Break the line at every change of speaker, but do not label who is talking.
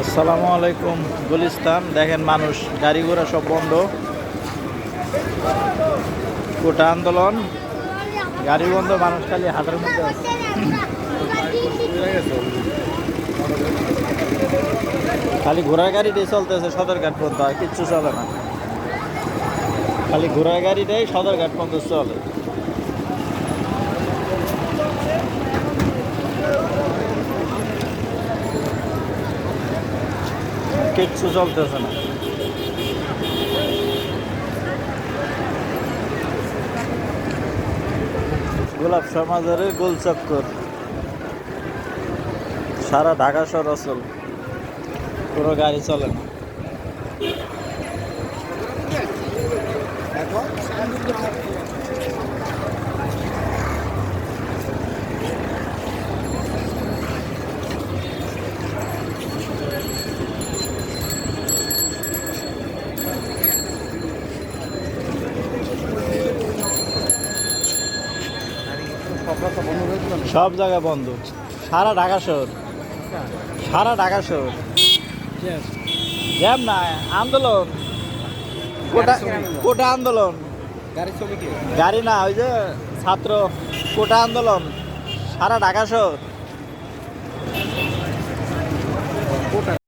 আসসালামু আলাইকুম, গুলিস্তান। দেখেন মানুষ, গাড়ি ঘোড়া সব বন্ধ। কোটা আন্দোলন। গাড়ি বন্ধ, মানুষ খালি হাটের মধ্যে আছে। খালি ঘোড়ার গাড়িটাই চলতেছে সদরঘাট পর্যন্ত, আর কিচ্ছু চলে না। খালি ঘোড়ার গাড়িটাই সদরঘাট পর্যন্ত চলে। কিচ্ছু চলতেছে না। গোলাপ সমাজের গোলচক্কর সারা ঢাকা শহর অচল। কোনো গাড়ি চলে না। সব জায়গায় বন্ধ। সারা ঢাকা শহর। সারা ঢাকা শহর। জ্যাম না, আন্দোলন। কোটা আন্দোলন।
গাড়ি
গাড়ি না, ওই যে ছাত্র কোটা আন্দোলন। সারা ঢাকা শহর।